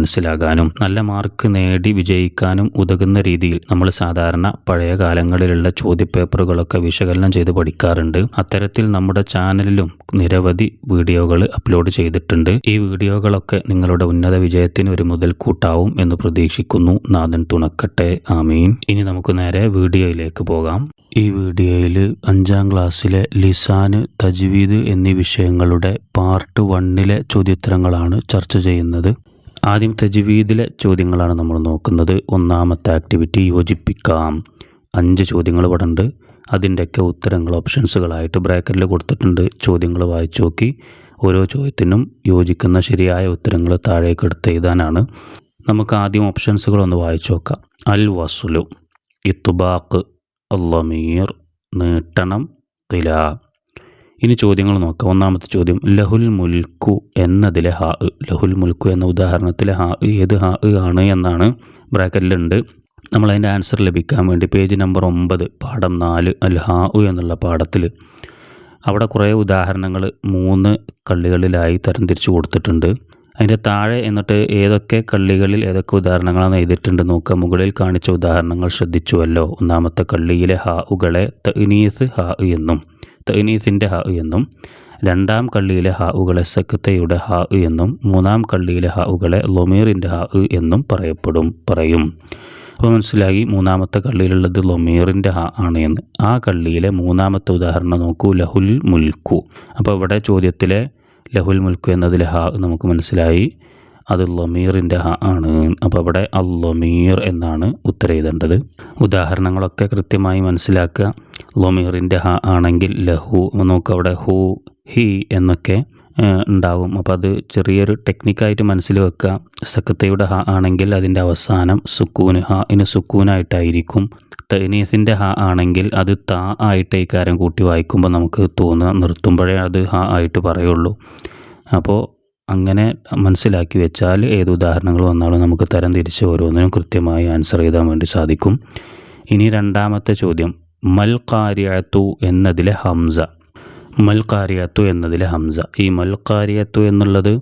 മനസ്സിലാകാനും നല്ല മാർക്ക് നേടി വിജയിക്കാനും ഉതകുന്ന രീതിയിൽ നമ്മൾ സാധാരണ പഴയ കാലങ്ങളിലുള്ള ചോദ്യപേപ്പറുകളൊക്കെ വിശകലനം ചെയ്ത് പഠിക്കാറുണ്ട്. അത്തരത്തിൽ നമ്മുടെ ചാനലിലും നിരവധി വീഡിയോകൾ അപ്ലോഡ് ചെയ്തിട്ടുണ്ട്. ഈ വീഡിയോകളൊക്കെ നിങ്ങളുടെ ഉന്നത വിജയത്തിന് ഒരു മുതൽക്കൂട്ടാവും എന്ന് പ്രതീക്ഷിക്കുന്നു. നാഥൻ തുണക്കട്ടെ. ആമീൻ. ഇനി നമുക്ക് നേരെ വീഡിയോയിലേക്ക് പോകാം. ഈ വീഡിയോയിൽ അഞ്ചാം ക്ലാസ്സിലെ ലിസാന് തജ്വീദ് എന്നീ വിഷയങ്ങളുടെ പാർട്ട് വണ്ണിലെ ചോദ്യോത്തരങ്ങളാണ് ചർച്ച ചെയ്യുന്നത്. ആദ്യം തജ്വീദിലെ ചോദ്യങ്ങളാണ് നമ്മൾ നോക്കുന്നത്. ഒന്നാമത്തെ ആക്ടിവിറ്റി യോജിപ്പിക്കാം. അഞ്ച് ചോദ്യങ്ങൾ ഇവിടെ ഉണ്ട്. അതിന്റെയൊക്കെ ഉത്തരങ്ങൾ ഓപ്ഷൻസുകളായിട്ട് ബ്രാക്കറ്റിൽ കൊടുത്തിട്ടുണ്ട്. ചോദ്യങ്ങൾ വായിച്ചു നോക്കി. ഓരോ ചോദ്യത്തിനും യോജിക്കുന്ന ശരിയായ ഉത്തരങ്ങൾ താഴേക്ക് എടുത്ത് എഴുതാനാണ്. നമുക്ക് ആദ്യം ഓപ്ഷൻസുകളൊന്ന് വായിച്ചു നോക്കാം. അൽ വസുലു ഇത്തുബാക്ക് അല്ലമീർ നീട്ടണം തില. ഇനി ചോദ്യങ്ങൾ നോക്കാം. ഒന്നാമത്തെ ചോദ്യം ലഹുൽ മുൽക്കു എന്നതിലെ ഹാ ലഹുൽ മുൽക്കു എന്ന ഉദാഹരണത്തിലെ ഹാ ഏത് ഹാ ആണ് എന്നാണ് ബ്രാക്കറ്റിലുണ്ട്. നമ്മൾ അതിന്റെ ആൻസർ ലഭിക്കാൻ വേണ്ടി പേജ് നമ്പർ ഒമ്പത് പാഠം നാല് അൽ ഹാ എന്നുള്ള പാഠത്തിൽ അവിടെ കുറേ ഉദാഹരണങ്ങൾ മൂന്ന് കള്ളികളിലായി തരംതിരിച്ച് കൊടുത്തിട്ടുണ്ട്. അതിന്റെ താഴെ എന്നിട്ട് ഏതൊക്കെ കള്ളികളിൽ ഏതൊക്കെ ഉദാഹരണങ്ങളാണ് എഴുതിയിട്ടുണ്ട് നോക്കുക മുകളിൽ കാണിച്ച ഉദാഹരണങ്ങൾ ശ്രദ്ധിച്ചുവല്ലോ. ഒന്നാമത്തെ കള്ളിയിലെ ഹാ ഉകളെ തനീസ് ഹാ എന്നും. തനീസിന്റെ ഹാ എന്നും രണ്ടാം കള്ളിയിലെ ഹാവുകളെ സക്കത്തയുടെ ഹാ എന്നും മൂന്നാം കള്ളിയിലെ ഹാവുകളെ ലൊമീറിന്റെ ഹാ എന്നും പറയപ്പെടും പറയും. അപ്പോൾ മനസ്സിലായി മൂന്നാമത്തെ കള്ളിയിലുള്ളത് ലൊമീറിന്റെ ഹാ ആണ് എന്ന്. ആ കള്ളിയിലെ മൂന്നാമത്തെ ഉദാഹരണം നോക്കൂ ലഹുൽ മുൽക്കു. അപ്പോൾ ഇവിടെ ചോദ്യത്തിലെ ലഹുൽ മുൽക്കു എന്നതിലെ ഹാ നമുക്ക് മനസ്സിലായി. അത് ലൊമീറിന്റെ ഹ ആണ്. അപ്പോൾ അവിടെ അൽ ലൊമീർ എന്നാണ് ഉത്തരം എഴുതേണ്ടത്. ഉദാഹരണങ്ങളൊക്കെ കൃത്യമായി മനസ്സിലാക്കുക. ലൊമീറിന്റെ ഹ ആണെങ്കിൽ ലഹു നോക്കുക അവിടെ ഹു ഹി എന്നൊക്കെ ഉണ്ടാവും. അപ്പോൾ അത് ചെറിയൊരു ടെക്നിക്കായിട്ട് മനസ്സിൽ വെക്കുക. സക്കത്തയുടെ ഹ ആണെങ്കിൽ അതിന്റെ അവസാനം സുക്കൂന് ഹ ഇന് സുക്കൂനായിട്ടായിരിക്കും. തനീസിന്റെ ഹ ആണെങ്കിൽ അത് താ ആയിട്ട് ഇക്കാരം കൂട്ടി വായിക്കുമ്പോൾ നമുക്ക് തോന്നുക നിർത്തുമ്പോഴേ അത് ഹ ആയിട്ട് പറയുള്ളൂ. അപ്പോൾ അങ്ങനെ മനസ്സിലാക്കി വെച്ചാൽ ഏത് ഉദാഹരണങ്ങൾ വന്നാലും നമുക്ക് തരം തിരിച്ച് ഓരോന്നിനും കൃത്യമായി ആൻസർ ചെയ്താൽ വേണ്ടി സാധിക്കും. ഇനി രണ്ടാമത്തെ ചോദ്യം. മൽ കാര്യത്തു എന്നതിലെ ഹംസ. മൽ കാര്യത്തു എന്നതിലെ ഹംസ. ഈ മൽ കാര്യത്തു എന്നുള്ളത്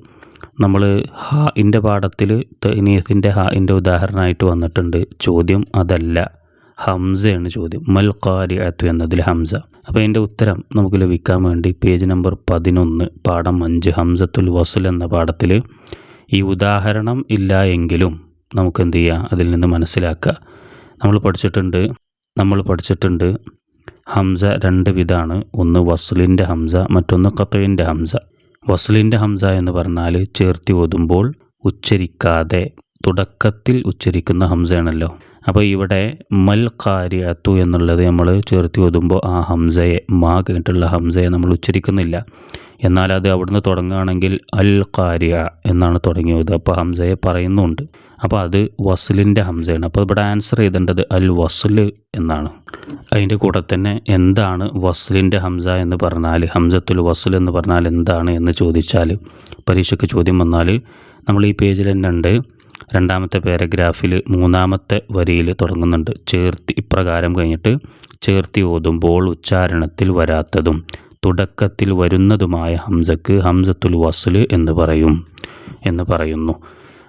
നമ്മൾ ഹാ ഇന്റെ പാഠത്തിൽ തനീസിന്റെ ഹാ ഇന്റെ ഉദാഹരണമായിട്ട് വന്നിട്ടുണ്ട്. ചോദ്യം അതല്ല. ഹംസയാണ് ചോദ്യം. മൽ അത്തു എന്നതിൽ ഹംസ. അപ്പോൾ ഇതിന്റെ ഉത്തരം നമുക്ക് ലഭിക്കാൻ വേണ്ടി പേജ് നമ്പർ പതിനൊന്ന് പാഠം അഞ്ച് ഹംസത്തുൽ വസുൽ എന്ന പാഠത്തിൽ ഈ ഉദാഹരണം ഇല്ല എങ്കിലും നമുക്ക് എന്ത് ചെയ്യാം? അതിൽ നിന്ന് മനസ്സിലാക്കുക. നമ്മൾ പഠിച്ചിട്ടുണ്ട് നമ്മൾ പഠിച്ചിട്ടുണ്ട് ഹംസ രണ്ട് വിധമാണ് ഒന്ന് വസുലിന്റെ ഹംസ മറ്റൊന്ന് ഖത്തയിന്റെ ഹംസ. വസുലിന്റെ ഹംസ എന്ന് പറഞ്ഞാൽ ചേർത്തി ഓതുമ്പോൾ ഉച്ചരിക്കാതെ തുടക്കത്തിൽ ഉച്ചരിക്കുന്ന ഹംസയാണല്ലോ. അപ്പോൾ ഇവിടെ മൽ കാര്യത്തു എന്നുള്ളത് നമ്മൾ ചേർത്തി ഓതുമ്പോൾ ആ ഹംസയെ മാ കേട്ടുള്ള ഹംസയെ നമ്മൾ ഉച്ചരിക്കുന്നില്ല. എന്നാൽ അത് അവിടുന്ന് തുടങ്ങുകയാണെങ്കിൽ അൽ കാര്യ എന്നാണ് തുടങ്ങിയത് അപ്പോൾ ഹംസയെ പറയുന്നുണ്ട്. അപ്പോൾ അത് വസുലിന്റെ ഹംസയാണ്. അപ്പോൾ ഇവിടെ ആൻസർ ചെയ്തേണ്ടത് അൽ വസുൽ എന്നാണ്. അതിന്റെ കൂടെ തന്നെ എന്താണ് വസുലിന്റെ ഹംസ എന്ന് പറഞ്ഞാൽ ഹംസത്തുൽ വസുൽ എന്ന് പറഞ്ഞാൽ എന്താണ് എന്ന് ചോദിച്ചാൽ പരീക്ഷയ്ക്ക് ചോദ്യം വന്നാൽ നമ്മൾ ഈ പേജിൽ തന്നെ ഉണ്ട്. രണ്ടാമത്തെ പാരഗ്രാഫിൽ മൂന്നാമത്തെ വരിയിൽ തുടങ്ങുന്നുണ്ട്. ചേർത്തി ഇപ്രകാരം കഴിഞ്ഞിട്ട് ചേർത്തി ഓതുമ്പോൾ ഉച്ചാരണത്തിൽ വരാത്തതും തുടക്കത്തിൽ വരുന്നതുമായ ഹംസക്ക് ഹംസത്തുൽ വസ്ല് എന്ന് പറയും എന്ന് പറയുന്നു.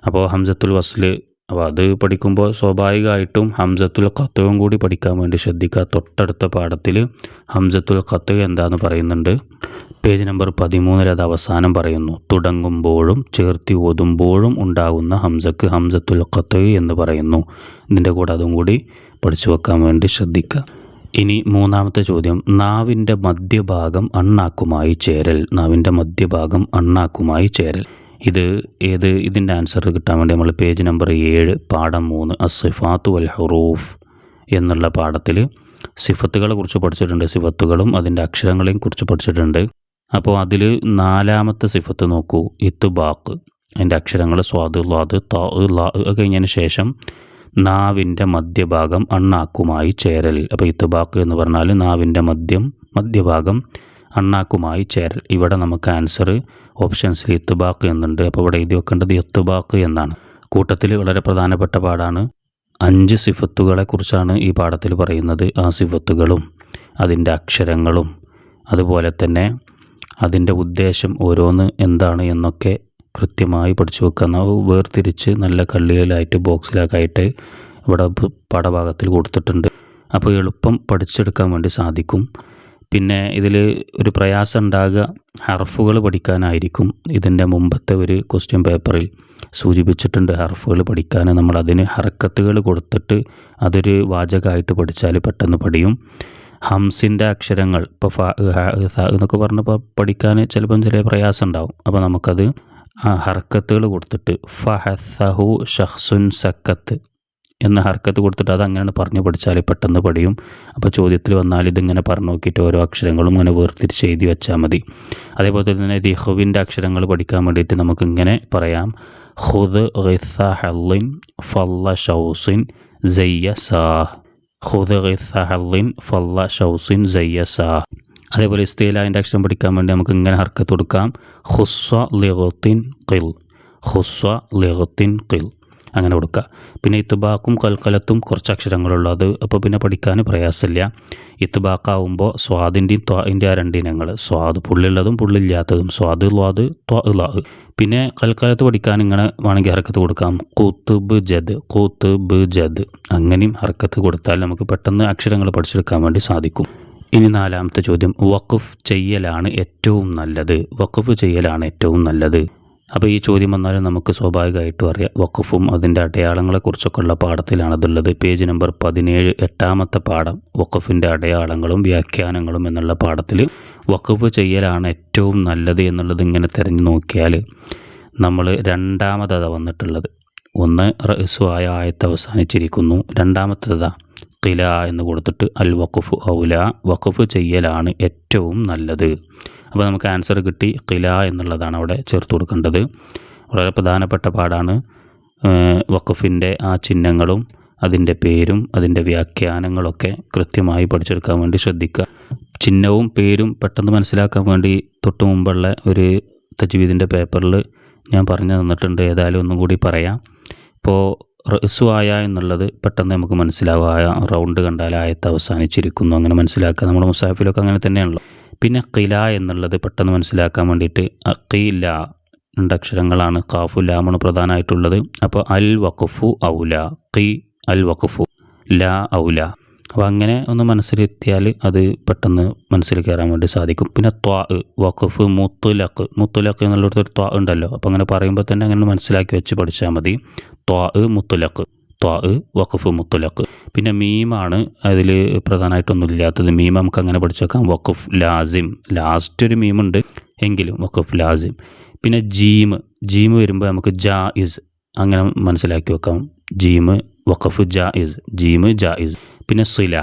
അപ്പോൾ ഹംസത്തുൽ വസ്ൽ അപ്പോൾ അത് പഠിക്കുമ്പോൾ സ്വാഭാവികമായിട്ടും ഹംസത്തുൽ ഖത്തവും കൂടി പഠിക്കാൻ വേണ്ടി ശ്രദ്ധിക്കുക. തൊട്ടടുത്ത പാഠത്തിൽ ഹംസത്തുൽ ഖത്ത് എന്താന്ന് പറയുന്നുണ്ട്. പേജ് നമ്പർ പതിമൂന്നിൽ അത് അവസാനം പറയുന്നു. തുടങ്ങുമ്പോഴും ചേർത്തി ഓതുമ്പോഴും ഉണ്ടാകുന്ന ഹംസക്ക് ഹംസത്തുൽ ഖത്ത് എന്ന് പറയുന്നു. ഇതിന്റെ കൂടെ അതും കൂടി പഠിച്ചു വെക്കാൻ വേണ്ടി ശ്രദ്ധിക്കുക. ഇനി മൂന്നാമത്തെ ചോദ്യം. നാവിന്റെ മധ്യഭാഗം അണ്ണാക്കുമായി ചേരൽ. നാവിന്റെ മധ്യഭാഗം അണ്ണാക്കുമായി ചേരൽ. ഇത് ഏത് ഇതിന്റെ ആൻസർ കിട്ടാൻ വേണ്ടി നമ്മൾ പേജ് നമ്പർ ഏഴ് പാഠം മൂന്ന് അസിഫാത്തു വൽ ഹുറൂഫ് എന്നുള്ള പാഠത്തിൽ സിഫത്തുകളെ കുറിച്ച് പഠിച്ചിട്ടുണ്ട്. സിഫത്തുകളും അതിന്റെ അക്ഷരങ്ങളെയും കുറിച്ച് പഠിച്ചിട്ടുണ്ട്. അപ്പോൾ അതിൽ നാലാമത്തെ സിഫത്ത് നോക്കൂ. ഇത്തുബാക്ക് അതിന്റെ അക്ഷരങ്ങൾ സ്വാദ് ലാദ് താ ലാ കഴിഞ്ഞതിന് ശേഷം നാവിന്റെ മധ്യഭാഗം അണ്ണാക്കുമായി ചേരൽ. അപ്പോൾ ഇത്തുബാക്ക് എന്ന് പറഞ്ഞാൽ നാവിന്റെ മദ്യം മധ്യഭാഗം അണ്ണാക്കുമായി ചേരൽ. ഇവിടെ നമുക്ക് ആൻസർ ഓപ്ഷൻസിൽ ഇത്തുബാക്ക് എന്നുണ്ട്. അപ്പോൾ ഇവിടെ എഴുതി വെക്കേണ്ടത് ഇത്തുബാക്ക് എന്നാണ്. കൂട്ടത്തിൽ വളരെ പ്രധാനപ്പെട്ട പാടാണ്. അഞ്ച് സിഫത്തുകളെ കുറിച്ചാണ് ഈ പാഠത്തിൽ പറയുന്നത്. ആ സിഫത്തുകളും അതിന്റെ അക്ഷരങ്ങളും അതുപോലെ തന്നെ അതിന്റെ ഉദ്ദേശം ഓരോന്ന് എന്താണ് എന്നൊക്കെ കൃത്യമായി പഠിച്ചു വെക്കുന്ന വേർതിരിച്ച് നല്ല കള്ളിയിലായിട്ട് ബോക്സിലൊക്കെ ആയിട്ട് ഇവിടെ പാഠഭാഗത്തിൽ കൊടുത്തിട്ടുണ്ട്. അപ്പോൾ എളുപ്പം പഠിച്ചെടുക്കാൻ വേണ്ടി സാധിക്കും. പിന്നെ ഇതിൽ ഒരു പ്രയാസം ഉണ്ടാകുക. ഹർഫുകൾ പഠിക്കാനായിരിക്കും ഇതിന്റെ മുമ്പത്തെ ഒരു ക്വസ്റ്റ്യൻ പേപ്പറിൽ സൂചിപ്പിച്ചിട്ടുണ്ട് ഹർഫുകൾ പഠിക്കാൻ. നമ്മൾ അതിന് ഹർക്കത്തുകൾ കൊടുത്തിട്ട് അതൊരു വാചകമായിട്ട് പഠിച്ചാൽ പെട്ടെന്ന് പഠിയും. ഹംസിന്റെ അക്ഷരങ്ങൾ ഇപ്പോൾ ഫ എന്നൊക്കെ പറഞ്ഞപ്പോൾ പഠിക്കാൻ ചിലപ്പം ചില പ്രയാസം ഉണ്ടാവും. അപ്പോൾ നമുക്കത് ഹർക്കത്തുകൾ കൊടുത്തിട്ട് ഫഹസഹു ഷഹ്സുൻ സക്കത്ത് എന്ന ഹർക്കത്ത് കൊടുത്തിട്ട് അത് അങ്ങനെ പറഞ്ഞു പഠിച്ചാൽ പെട്ടെന്ന് പഠിയും. അപ്പോൾ ചോദ്യത്തിൽ വന്നാൽ ഇതിങ്ങനെ പറഞ്ഞു നോക്കിയിട്ട് ഓരോ അക്ഷരങ്ങളും ഇങ്ങനെ വേർതിരിച്ച് എഴുതി വെച്ചാൽ മതി. അതേപോലെ തന്നെ ദിഹുവിന്റെ അക്ഷരങ്ങൾ പഠിക്കാൻ വേണ്ടിയിട്ട് നമുക്ക് ഇങ്ങനെ പറയാം. ഹുദ് റിസ ഹല്ലിൻ ഫല്ല ഷൗസിൻ ജയ്യ സാ. ഹുദ് റിസ ഹല്ലിൻ ഫല്ല ഷൗസിൻ ജയ്യ സാ. അതേപോലെ ഇസ്തീലാന്റെ അക്ഷരം പഠിക്കാൻ വേണ്ടി നമുക്ക് ഇങ്ങനെ ഹർക്കത്ത് കൊടുക്കാം. ഹുസ്വ ലിഹുത്തിൻ ഖിൽ. ഹുസ്വ ലിഹുത്തിൻ ഖിൽ. അങ്ങനെ കൊടുക്കുക. പിന്നെ ഇത്തുബാക്കും കൽക്കലത്തും കുറച്ച് അക്ഷരങ്ങളുള്ളത് അപ്പോൾ പിന്നെ പഠിക്കാൻ പ്രയാസമില്ല. ഇത്തുബാക്കാവുമ്പോൾ സ്വാദിന്റെയും ത്വാന്റെ ആ രണ്ട് ഇനങ്ങൾ. സ്വാദ് പുള്ളിയുള്ളതും പുള്ളില്ലാത്തതും സ്വാദ് ലാദ് ത്വാ ലാഹ് പിന്നെ കൽക്കാലത്ത് പഠിക്കാൻ ഇങ്ങനെ വേണമെങ്കിൽ ഹർക്കത്ത് കൊടുക്കാം. കൂത്ത് ബ് ജദ് കൂത്ത് ബ് ജദ്. അങ്ങനെയും ഹർക്കത്ത് കൊടുത്താൽ നമുക്ക് പെട്ടെന്ന് അക്ഷരങ്ങൾ പഠിച്ചെടുക്കാൻ വേണ്ടി സാധിക്കും. ഇനി നാലാമത്തെ ചോദ്യം. വഖഫ് ചെയ്യലാണ് ഏറ്റവും നല്ലത്. വഖഫ് ചെയ്യലാണ് ഏറ്റവും നല്ലത്. അപ്പോൾ ഈ ചോദ്യം വന്നാലും നമുക്ക് സ്വാഭാവികമായിട്ടും അറിയാം. വഖഫും അതിന്റെ അടയാളങ്ങളെക്കുറിച്ചൊക്കെ ഉള്ള പാഠത്തിലാണ് അതുള്ളത് പേജ് നമ്പർ പതിനേഴ് എട്ടാമത്തെ പാഠം വഖഫിന്റെ അടയാളങ്ങളും വ്യാഖ്യാനങ്ങളും എന്നുള്ള പാഠത്തിൽ വഖഫ് ചെയ്യലാണ് ഏറ്റവും നല്ലത് എന്നുള്ളത് ഇങ്ങനെ തിരഞ്ഞു നോക്കിയാൽ നമ്മൾ രണ്ടാമതത വന്നിട്ടുള്ളത്. ഒന്ന് റഹസ്വായ ആയ ആയത്ത് അവസാനിച്ചിരിക്കുന്നു. രണ്ടാമത്തേതാ കില എന്ന് കൊടുത്തിട്ട് അൽ വഖഫ് ഔല. വഖഫ് ചെയ്യലാണ് ഏറ്റവും നല്ലത്. അപ്പോൾ നമുക്ക് ആൻസർ കിട്ടി. കില എന്നുള്ളതാണ് അവിടെ ചേർത്ത് കൊടുക്കേണ്ടത്. വളരെ പ്രധാനപ്പെട്ട പാടാണ്. വഖഫിന്റെ ആ ചിഹ്നങ്ങളും അതിന്റെ പേരും അതിന്റെ വ്യാഖ്യാനങ്ങളൊക്കെ കൃത്യമായി പഠിച്ചെടുക്കാൻ വേണ്ടി ശ്രദ്ധിക്കുക. ചിഹ്നവും പേരും പെട്ടെന്ന് മനസ്സിലാക്കാൻ വേണ്ടി തൊട്ട് മുമ്പുള്ള ഒരു തജ്വീദിന്റെ പേപ്പറിൽ ഞാൻ പറഞ്ഞു തന്നിട്ടുണ്ട്. ഏതായാലും ഒന്നും കൂടി പറയാം. ഇപ്പോൾ റസുവായ എന്നുള്ളത് പെട്ടെന്ന് നമുക്ക് മനസ്സിലാവുക. റൗണ്ട് കണ്ടാൽ ആയത്ത് അവസാനിച്ചിരിക്കുന്നു. അങ്ങനെ മനസ്സിലാക്കുക. നമ്മുടെ മുസാഫിലൊക്കെ അങ്ങനെ തന്നെയാണല്ലോ. പിന്നെ ഖില എന്നുള്ളത് പെട്ടെന്ന് മനസ്സിലാക്കാൻ വേണ്ടിയിട്ട് അഖീല രണ്ടക്ഷരങ്ങളാണ് കാഫു ലാമാണ് പ്രധാനമായിട്ടുള്ളത്. അപ്പോൾ അൽ വഖഫു ഔല ഖി അൽ വഖഫു ലാ ഔല. അപ്പോൾ അങ്ങനെ ഒന്ന് മനസ്സിലെത്തിയാൽ അത് പെട്ടെന്ന് മനസ്സിൽ കയറാൻ വേണ്ടി സാധിക്കും. പിന്നെ ത്വാ വഖഫ് മുത്തുലക്ക് മുത്തുലക്ക് ഒരു ത്വാ ഉണ്ടല്ലോ. അപ്പോൾ അങ്ങനെ പറയുമ്പോൾ തന്നെ അങ്ങനെ മനസ്സിലാക്കി വെച്ച് പഠിച്ചാൽ മതി. ത്വാ മുത്തുലക്ക് ത്വാ വഖഫ് മുത്തുലക്ക് പിന്നെ മീമാണ് അതിൽ പ്രധാനമായിട്ടൊന്നും ഇല്ലാത്തത് മീം നമുക്ക് അങ്ങനെ പഠിച്ചേക്കാം. വഖഫ് ലാസിം. ലാസ്റ്റ് ഒരു മീമുണ്ട് എങ്കിലും വഖഫ് ലാസിം. പിന്നെ ജീം. ജീം വരുമ്പോൾ നമുക്ക് ജാ ഇസ് അങ്ങനെ മനസ്സിലാക്കി വെക്കാം. ജീം വഖഫ് ജായിസ് ജീം ഇസ് പിന്നെ സില.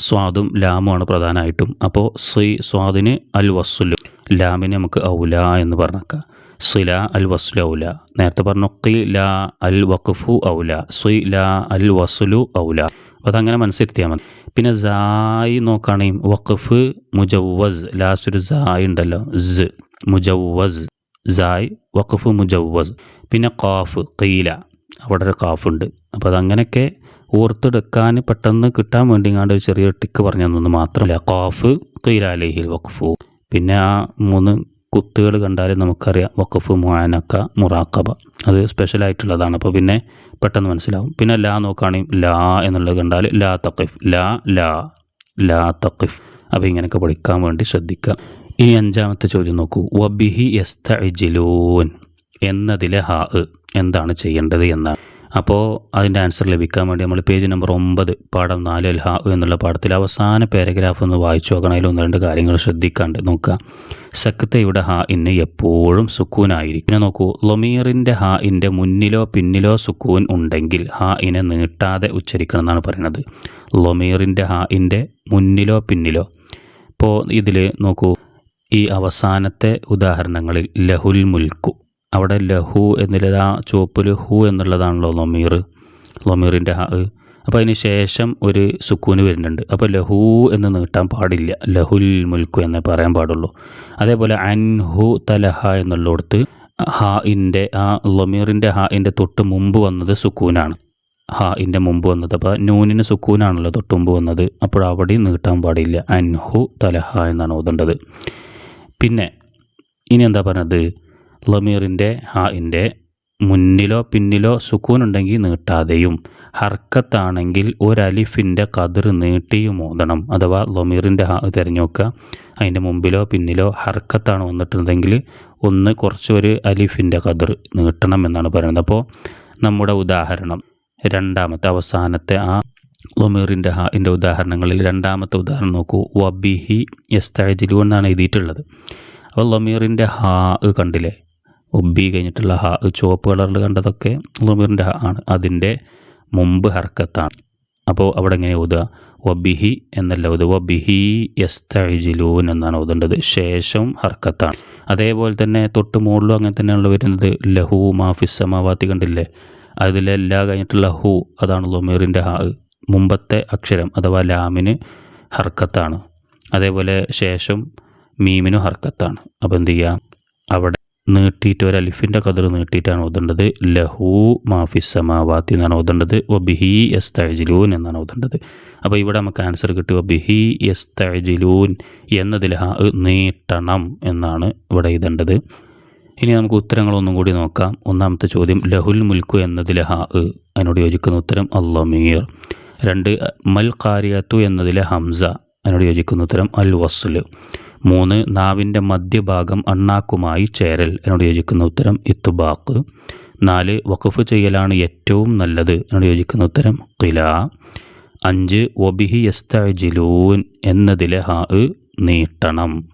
സ്വാദും ലാമുമാണ് പ്രധാനമായിട്ടും. അപ്പോൾ സി സ്വാദിന് അൽ വസ്സുലു ലാമിന് നമുക്ക് ഔല എന്ന് പറഞ്ഞേക്കാം. സില അൽ വസ്ലു ഔല. നേരത്തെ പറഞ്ഞു ഖി ലാ അൽ വഖഫു ഔല. സി ലാ അൽ വസ്ലു ഔല. അപ്പോൾ അതങ്ങനെ മനസ്സിരുത്തിയാൽ മതി. പിന്നെ സായി നോക്കുകയാണെങ്കിൽ വഖഫ് മുജവ്വസ് ലാസ്റ്റ് ഒരു സായി ഉണ്ടല്ലോ സ് മുജവ്വസ് സായ് വഖഫ് മുജവ്വസ്. പിന്നെ ഖാഫ് കീല അവിടെ ഒരു ഉണ്ട്. അപ്പോൾ അതങ്ങനെയൊക്കെ ഓർത്തെടുക്കാൻ പെട്ടെന്ന് കിട്ടാൻ വേണ്ടി ഇങ്ങാണ്ട് ഒരു ചെറിയ ടിക്ക് പറഞ്ഞു തന്നു മാത്രമല്ല ഖാഫ് കീല അലഹിൽ വഖഫു. പിന്നെ ആ മൂന്ന് കുത്തുകൾ കണ്ടാൽ നമുക്കറിയാം വഖഫ് മുആനക്ക മുറാക്കബ. അത് സ്പെഷ്യലായിട്ടുള്ളതാണ് അപ്പോൾ പിന്നെ പെട്ടെന്ന് മനസ്സിലാവും. പിന്നെ ലാ നോക്കുകയാണെങ്കിൽ ലാ എന്നുള്ളത് കണ്ടാൽ ലാ തക്കിഫ് ലാ ലാ ലാ തക്കിഫ് അപ്പോൾ ഇങ്ങനെയൊക്കെ പഠിക്കാൻ വേണ്ടി ശ്രദ്ധിക്കുക. ഇനി അഞ്ചാമത്തെ ചോദ്യം നോക്കൂ. വബിഹി യസ്തഇജിലൂൻ എന്നതിലെ ഹാ എന്താണ് ചെയ്യേണ്ടത് എന്നാണ്. അപ്പോൾ അതിന്റെ ആൻസർ ലഭിക്കാൻ വേണ്ടി നമ്മൾ പേജ് നമ്പർ ഒമ്പത് പാഠം നാല് ലഹ എന്നുള്ള പാഠത്തിൽ അവസാന പാരഗ്രാഫ് ഒന്ന് വായിച്ചു നോക്കണം. അതിൽ ഒന്ന് രണ്ട് കാര്യങ്ങൾ ശ്രദ്ധിക്കാണ്ട് നോക്കുക. സക്തയുടെ ഹാ ഇന്ന് എപ്പോഴും സുക്കൂനായിരിക്കും. പിന്നെ നോക്കൂ ലൊമീറിന്റെ ഹാ ഇന്റെ മുന്നിലോ പിന്നിലോ സുക്കൂൻ ഉണ്ടെങ്കിൽ ഹാ ഇനെ നീട്ടാതെ ഉച്ചരിക്കണം എന്നാണ് പറയുന്നത്. ലൊമീറിന്റെ ഹാ ഇന്റെ മുന്നിലോ പിന്നിലോ. ഇപ്പോൾ ഇതിൽ നോക്കൂ ഈ അവസാനത്തെ ഉദാഹരണങ്ങളിൽ ലഹുൽ മുൽക്കു അവിടെ ലഹു എന്നുള്ളത് ആ ചുവപ്പിൽ ഹു എന്നുള്ളതാണല്ലോ ലൊമീർ ലൊമീറിന്റെ ഹ അപ്പോൾ അതിന് ശേഷം ഒരു സുക്കൂന് വരുന്നുണ്ട്. അപ്പോൾ ലഹു എന്ന് നീട്ടാൻ പാടില്ല. ലഹുൽ മുൽക്കു എന്നേ പറയാൻ പാടുള്ളൂ. അതേപോലെ അൻഹു തലഹ എന്നുള്ളിടത്ത് ഹ ഇന്റെ ആ ലൊമീറിന്റെ ഹ ഇന്റെ തൊട്ട് മുമ്പ് വന്നത് സുക്കൂനാണ്. ഹ ഇന്റെ മുമ്പ് വന്നത്. അപ്പോൾ നൂനിന് സുക്കൂനാണല്ലോ തൊട്ട് മുമ്പ് വന്നത്. അപ്പോൾ അവിടെയും നീട്ടാൻ പാടില്ല. അൻഹു തലഹ എന്നാണ് ഓതേണ്ടത്. പിന്നെ ഇനി എന്താ പറഞ്ഞത്? ലമീറിന്റെ ഹാഇന്റെ മുന്നിലോ പിന്നിലോ സുക്കൂൻ ഉണ്ടെങ്കിൽ നീട്ടാതെയും ഹർക്കത്താണെങ്കിൽ ഒരലിഫിന്റെ കതിർ നീട്ടിയും ഓതണം. അഥവാ ലൊമീറിന്റെ ഹാ തിരഞ്ഞു നോക്കുക അതിന്റെ മുമ്പിലോ പിന്നിലോ ഹർക്കത്താണ് വന്നിട്ടുണ്ടെങ്കിൽ ഒന്ന് കുറച്ചൊരു അലിഫിന്റെ കതിർ നീട്ടണം എന്നാണ് പറയുന്നത്. അപ്പോൾ നമ്മുടെ ഉദാഹരണം രണ്ടാമത്തെ അവസാനത്തെ ആ ലൊമീറിന്റെ ഹാഇന്റെ ഉദാഹരണങ്ങളിൽ രണ്ടാമത്തെ ഉദാഹരണം നോക്കൂ. വബിഹി യസ്തജിലു എന്നാണ് എഴുതിയിട്ടുള്ളത്. അപ്പോൾ ലൊമീറിന്റെ ഹാ കണ്ടില്ലേ? ഒബി കഴിഞ്ഞിട്ടുള്ള ഹാ ചുവപ്പ് കളറിൽ കണ്ടതൊക്കെ ലൊമീറിന്റെ ഹാ ആണ്. അതിന്റെ മുമ്പ് ഹർക്കത്താണ്. അപ്പോൾ അവിടെ എങ്ങനെ ഓതുക? വബിഹി എന്നല്ല ഓതുക. വബിഹി യസ്തജിലൂൻ എന്നാണ് ഓതേണ്ടത്. ശേഷം ഹർക്കത്താണ്. അതേപോലെ തന്നെ തൊട്ട് മുകളിലും അങ്ങനെ തന്നെയാണല്ലോ വരുന്നത്. ലഹു മാഫിസമാവാത്തി കണ്ടില്ലേ? അതിലെല്ലാം കഴിഞ്ഞിട്ടുള്ള ഹു അതാണ് ലൊമീറിന്റെ ഹാ. മുമ്പത്തെ അക്ഷരം അഥവാ ലാമിന് ഹർക്കത്താണ്. അതേപോലെ ശേഷം മീമിനും ഹർക്കത്താണ്. അപ്പോൾ എന്ത് ചെയ്യുക? അവിടെ നീട്ടിയിട്ട് ഒരു അലിഫിന്റെ കതിർ നീട്ടിയിട്ടാണ് ഓതേണ്ടത്. ലഹു മാഫിസമാവാത്തി എന്നാണ് ഓതേണ്ടത്. ഒബിഹി എസ് തഴജിലൂൻ എന്നാണ് ഓതേണ്ടത്. അപ്പോൾ ഇവിടെ നമുക്ക് ആൻസർ കിട്ടി. ഒബിഹി എസ് തഴജിലൂൻ എന്നതിൽ ഹാ നീട്ടണം എന്നാണ് ഇവിടെ എഴുതേണ്ടത്. ഇനി നമുക്ക് ഉത്തരങ്ങളൊന്നും കൂടി നോക്കാം. ഒന്നാമത്തെ ചോദ്യം ലഹുൽ മുൽക്കു എന്നതിൽ ഹാ അതിനോട് യോജിക്കുന്ന ഉത്തരം അല്ലമീർ. രണ്ട് മൽ കാരിയത്തു എന്നതിലെ ഹംസ അതിനോട് യോജിക്കുന്ന ഉത്തരം അൽ വസ്ൽ. മൂന്ന് നാവിന്റെ മധ്യഭാഗം അണ്ണാക്കുമായി ചേരൽ എന്നോട് യോജിക്കുന്ന ഉത്തരം ഇത്തുബാക്ക്. നാല് വഖഫ് ചെയ്യലാണ് ഏറ്റവും നല്ലത് എന്നോട് യോജിക്കുന്ന ഉത്തരം കില അഞ്ച് ഒബിഹി യസ്തജിലൂൻ എന്നതിലെ ഹാ നീട്ടണം.